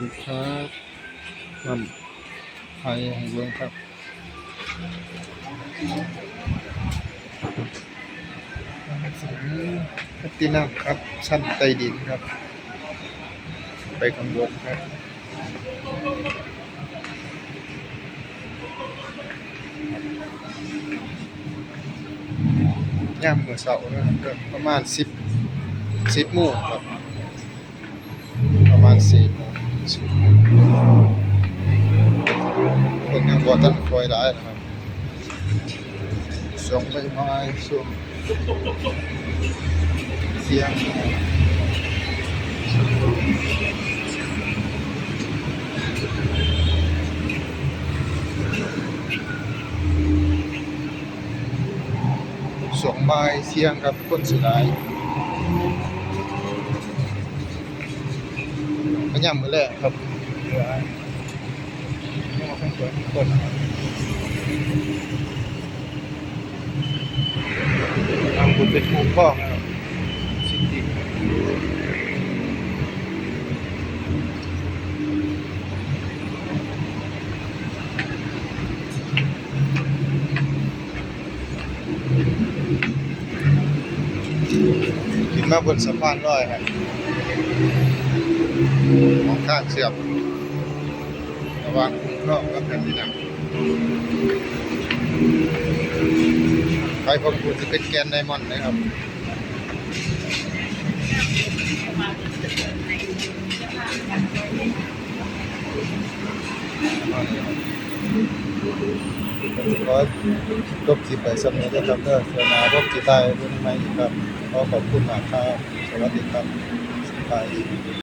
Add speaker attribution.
Speaker 1: ดีครับมันไทยให้เบิ่งครับถึงพัตินัมครับชั้นใต้ดินครับ ไปข้างบนครับย่ามมื้อเช้านะครับประมาณ10 10โมงครับ ประมาณ4โมงคน ยังบ่ทันคอยหลายนะครับส่งใบไม้ส่งเสียงส่งไม้เสียงครับคนสิหลายก็ย่ำมือแรกครับ เหลือยังมาเพิ่งเปิดคนทำคุณเป็นผู้พ้องนะครับจริงขึ้นมาบนสะพานลอยครับมองข้างเสียบระว่าง รุงเทพกับแผ่นดินไฟของคุณจะเป็นแกนไดมอนด์นะครับก็จบคลิปไปสำเร็จแล้วครับเด้อเสือนาพบจีตายรุ่อนใหม่ครับขอขอบคุณมากครับ สวัสดีครับสบาย